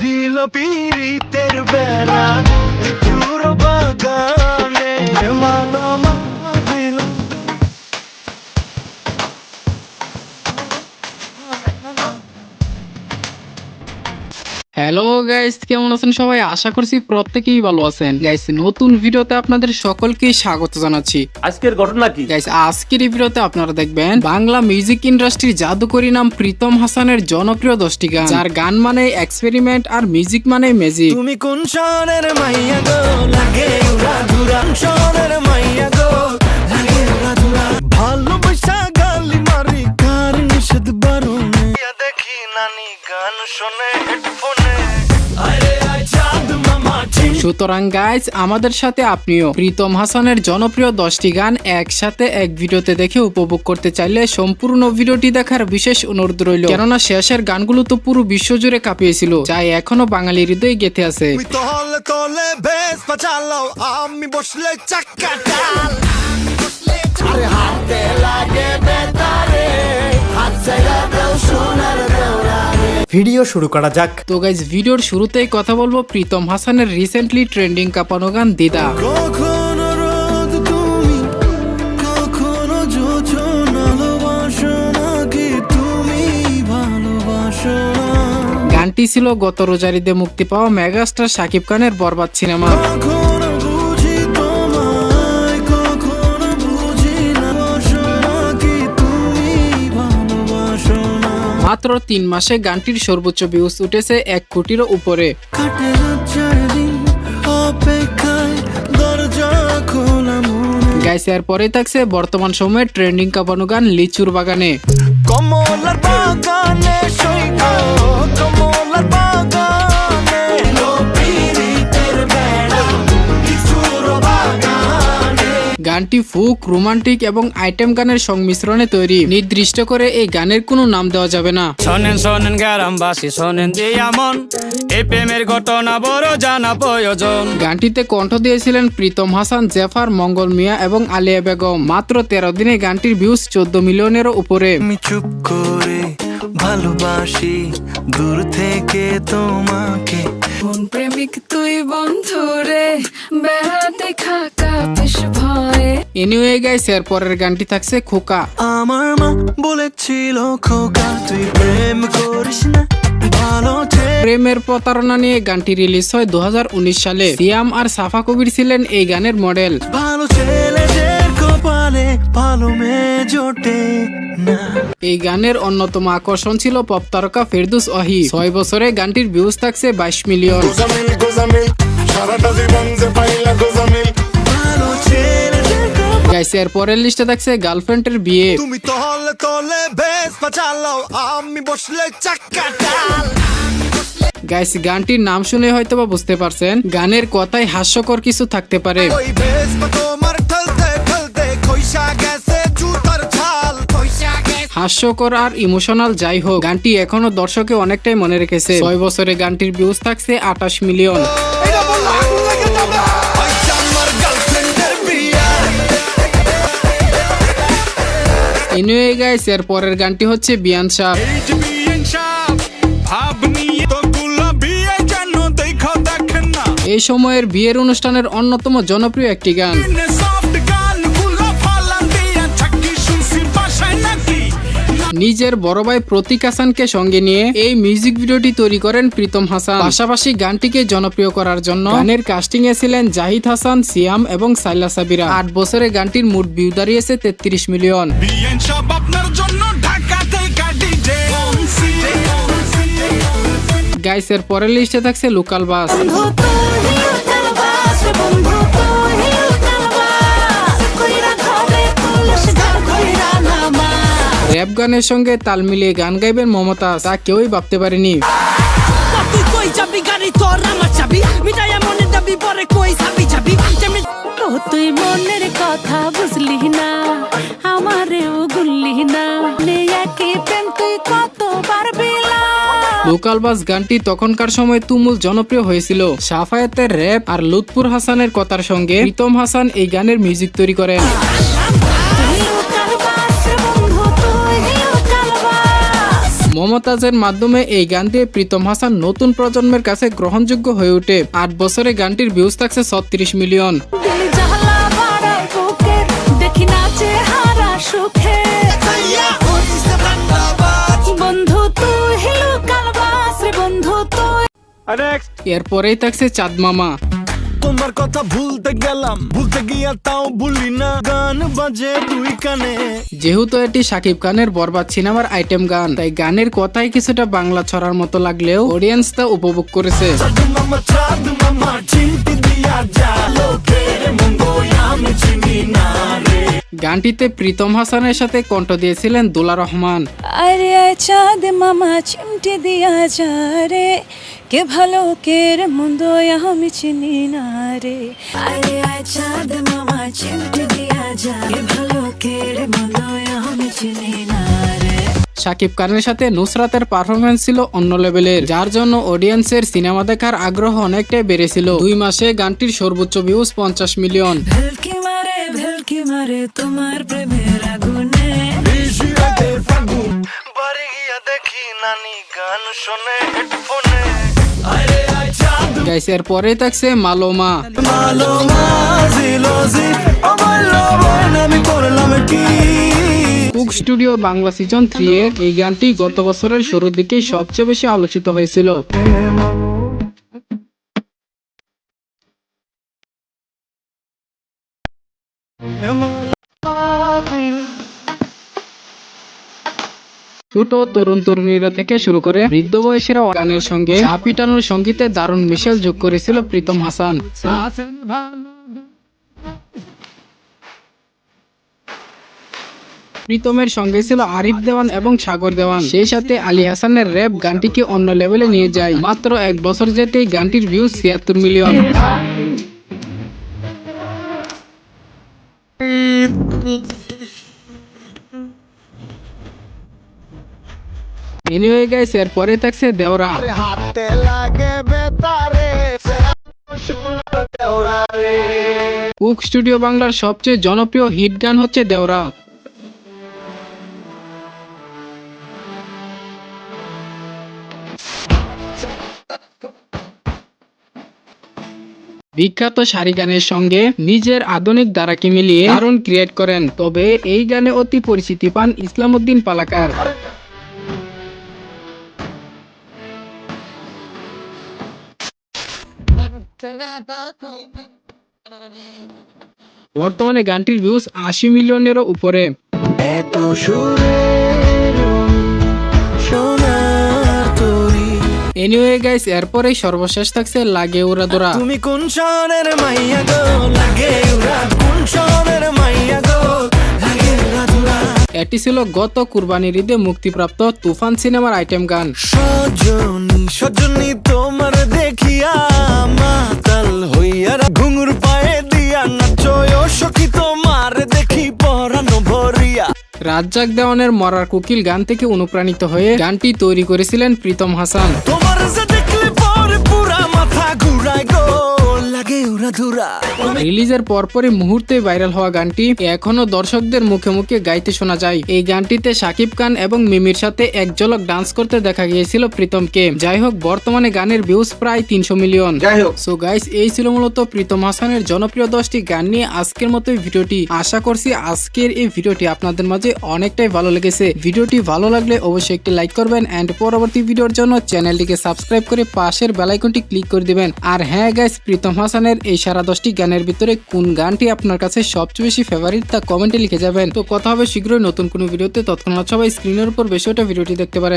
দিল পীড়িতের বেড়া চুর বাগানে মালো হ্যালো গাইস কেমন আছেন সবাই? আশা করছি প্রত্যেকেই ভালো আছেন। গাইস নতুন ভিডিওতে আপনাদের সকলকেই স্বাগত জানাচ্ছি। আজকের ঘটনা কি? গাইস আজকের এই ভিডিওতে আপনারা দেখবেন বাংলা মিউজিক ইন্ডাস্ট্রির জাদুকরি নাম প্রীতম হাসানের জনপ্রিয় দশটি গান। যার গান মানে এক্সপেরিমেন্ট আর মিউজিক মানে ম্যাজিক তুমি কোন শহরের মাইয়া গো লাগে উড়া সুতরাং গাইজ আমাদের সাথে আপনিও প্রীতম হাসানের জনপ্রিয় দশটি গান একসাথে এক ভিডিওতে দেখে উপভোগ করতে চাইলে সম্পূর্ণ ভিডিওটি দেখার বিশেষ অনুরোধ রইল। কেননা শেষের গানগুলো তো পুরো বিশ্বজুড়ে কাঁপিয়েছিল যাই এখনও বাঙালির হৃদয়ে গেথে আছে। আমি বসলে ডাল। আরে হাতে লাগে ভিডিও শুরু করা যাক। তো গাইজ ভিডিওর শুরুতেই কথা বলব প্রীতম হাসানের রিসেন্টলি ট্রেন্ডিং কাঁপানো গান দিদা। গানটি ছিল গত রোজারিতে মুক্তি পাওয়া মেগাস্টার শাকিব খানের বরবাদ সিনেমা। মাত্র তিন মাসে গানটির সর্বোচ্চ ভিউজ উঠেছে এক কোটিরও উপরে। গাইছে আর পরে থাকছে বর্তমান সময়ে ট্রেন্ডিং কাঁপানো গান লিচুর বাগানে। কমলার বাগানে গানটি ফুক রোমান্টিক এবং আইটেম গানের সংমিশ্রণে তৈরি। নির্দিষ্ট করে এই গানের কোনো নাম দেওয়া যাবে না। শোনেন শোনেন গ্রামবাসী শোনেন দিয়া এই প্রেমের ঘটনা বড় জানা প্রয়োজন। গানটিতে কণ্ঠ দিয়েছিলেন প্রীতম হাসান জেফার মঙ্গল মিয়া এবং আলিয়া বেগম। মাত্র তেরো দিনে গানটির ভিউজ চোদ্দ মিলিয়নেরও উপরে। চুপ করে ভালোবাসি দূর থেকে তোমাকে। কোন প্রেমিক তুই বন্ধু রে? বেড়াতে খাকা ভয়ে এনিওয়ে গাইস এর পরের গানটি থাকছে খোকা। আমার মা বলেছিল খোকা তুই প্রেম করিস না ভালো প্রেমের প্রতারণা নিয়ে গানটি রিলিজ হয় দুহাজার উনিশ সালে। সিয়াম আর সাফা কবির ছিলেন এই গানের মডেল। ভালো ছেলেদের কপালে ভালো মেয়ে জোটে এই গানের অন্যতম আকর্ষণ ছিল পপ তারকা ফেরদুস অহি ছয় বছরে গানটির ভিউজ থাকছে বাইশ মিলিয়ন। গোজামিল গোজামিল সারাটা জীবন যে পাইলা গোজামিল। ভালো ছেলেদের কপালে গাইস এর পরের লিস্টে থাকছে গার্লফ্রেন্ডের বিয়ে। তুমি তলে তলে বেশ পাচালাও আমি বসলে ডাল। গাইস গানটির নাম শুনে হয়তো বা বুঝতে পারছেন গানের কথায় হাস্যকর কিছু থাকতে পারে। হাস্যকর আর ইমোশনাল যাই হোক গানটি এখনও দর্শকে অনেকটাই মনে রেখেছে। ছয় বছরে গানটির ভিউজ থাকছে আঠাশ মিলিয়ন এনিওয়ে গাইস এর পরের গানটি হচ্ছে বিয়ান শাহ এই সময়ের বিয়ের অনুষ্ঠানের অন্যতম জনপ্রিয় একটি গান। নিজের বড় ভাই প্রতীক হাসানকে সঙ্গে নিয়ে এই মিউজিক ভিডিওটি তৈরি করেন প্রীতম হাসান। পাশাপাশি গানটিকে জনপ্রিয় করার জন্য গানের কাস্টিং এ ছিলেন জাহিদ হাসান সিয়াম এবং সাইলা সাবিরা। আট বছরে গানটির মুড ভিউ দাঁড়িয়েছে তেত্রিশ মিলিয়ন গাইসের পরের লিস্টে থাকছে লোকাল বাস গানের সঙ্গে তাল মিলিয়ে গান গাইবেন মমতা তা কেউই ভাবতে পারেনি। তুই মনে মনের কথা বুঝলি না আমারেও গুললি না। একই প্রেম তুই কত পারবিলা লোকাল বাস গানটি তখনকার সময় তুমুল জনপ্রিয় হয়েছিল। সাফায়াতের র্যাপ আর লুৎফুর হাসানের কথার সঙ্গে প্রীতম হাসান এই গানের মিউজিক তৈরি করেন। মমতাজের মাধ্যমে এই গান দিয়ে প্রীতম হাসান নতুন প্রজন্মের কাছে গ্রহণযোগ্য হয়ে ওঠে। আট বছরে গানটির ভিউজ থাকছে ছত্রিশ মিলিয়ন। এরপরেই থাকছে চাঁদ মামা। তোমার কথা ভুলতে গেলাম। ভুলতে গিয়া তাও ভুলি না। গান বাজে দুই কানে। যেহেতু এটি শাকিব খানের বরবাদ সিনেমার আইটেম গান তাই গানের কথাই কিছুটা বাংলা ছড়ার মতো লাগলেও অডিয়েন্স তা উপভোগ করেছে। গানটিতে প্রীতম হাসানের সাথে কণ্ঠ দিয়েছিলেন দোলা রহমান। আরে চাঁদ মামা চিমটি দিয়া যা রে। কে ভালো কে রে মন্দ আমি চিনি না রে আরে আয় চাঁদ মামা দিয়া যা কে ভালো কে রে মন্দ আমি চিনি না রে শাকিব খানের সাথে নুসরাতের পারফরমেন্স ছিল অন্য লেভেলের যার জন্য অডিয়েন্সের সিনেমা দেখার আগ্রহ অনেকটাই বেড়েছিল। দুই মাসে গানটির সর্বোচ্চ ভিউজ পঞ্চাশ মিলিয়ন তোমার প্রেমের আগুনে। নানি গান শোনে হেডফোনে গাইস এর পরেই থাকছে মালোমা। মালো মাজিলো জি আমার আমি করলাম কি? Coke Studio Bangla season three এর এই গানটি গত বছরের শুরুর দিকেই সবচেয়ে বেশি আলোচিত হয়েছিল। ছোট তরুণ তরুণীরা থেকে শুরু করে বৃদ্ধ বয়সীরা গানের সঙ্গে হাপিটানোর সঙ্গীতে দারুণ মিশেল যোগ করেছিল প্রীতম হাসান। প্রীতমের সঙ্গে ছিল আরিফ দেওয়ান এবং সাগর দেওয়ান। সেই সাথে আলী হাসানের র্যাপ গানটিকে অন্য লেভেলে নিয়ে যায়। মাত্র এক বছর যেতেই গানটির ভিউ ছিয়াত্তর মিলিয়ন। এনিওয়ে গাইস এরপরে থাকছে দেওরা। হাতে লাগে বেতারে কুক স্টুডিও বাংলার সবচেয়ে জনপ্রিয় হিট গান হচ্ছে দেওরা। বিখ্যাত সারি গানের সঙ্গে নিজের আধুনিক ধারাকে মিলিয়ে দারুণ ক্রিয়েট করেন তবে এই গানে অতি পরিচিতি পান ইসলামউদ্দিন পালাকার। বর্তমানে গানটির ভিউজ আশি মিলিয়নেরও উপরে। এত এনিওয়ে গাইস এরপরেই সর্বশেষ থাকছে লাগে ওরা দোরা। তুমি কোন শহরের মাইয়া গো? লাগে উড়া কোন শহরের মাইয়া গো? লাগে উড়া এটি ছিল গত কুরবানির ঈদে মুক্তিপ্রাপ্ত তুফান সিনেমার আইটেম গান। সজনী সজনী তোমার দেখিয়া মাতাল হইয়া ঘুঙুর পায়ে দিয়া নাচয় সখী তোমার দেখি পরানো ভরিয়া। রাজ্জাক দেওয়ানের মরার কোকিল গান থেকে অনুপ্রাণিত হয়ে গানটি তৈরি করেছিলেন প্রীতম হাসান। তোমার যে দেখলে পরে পুরা মাথা ঘুরায় গো। রিলিজের পরপরই মুহূর্তে ভাইরাল হওয়া গানটি এখনও দর্শকদের মুখে মুখে গাইতে শোনা যায়। এই গানটিতে সাকিব খান এবং মিমির সাথে এক ঝলক ডান্স করতে দেখা গিয়েছিল প্রীতমকে। যাই হোক বর্তমানে গানের ভিউজ প্রায় তিনশো মিলিয়ন যাই হোক। সো গাইস এই ছিল মূলত প্রীতম হাসানের জনপ্রিয় দশটি গান নিয়ে আজকের মতো এই ভিডিওটি। আশা করছি আজকের এই ভিডিওটি আপনাদের মাঝে অনেকটাই ভালো লেগেছে। ভিডিওটি ভালো লাগলে অবশ্যই একটি লাইক করবেন এন্ড পরবর্তী ভিডিওর জন্য চ্যানেলটিকে সাবস্ক্রাইব করে পাশের বেলাইকনটি ক্লিক করে দিবেন। আর হ্যাঁ গাইস প্রীতম হাসানের এই সারা দশটি গানের ভিতরে কোন গানটি আপনার কাছে সবচেয়ে বেশি ফেভারিট তা কমেন্টে লিখে যাবেন। তো কথা হবে শীঘ্রই নতুন কোনো ভিডিওতে। তৎক্ষণাৎ সবাই স্ক্রিনের উপর বেশি ওটা ভিডিওটি দেখতে পারেন।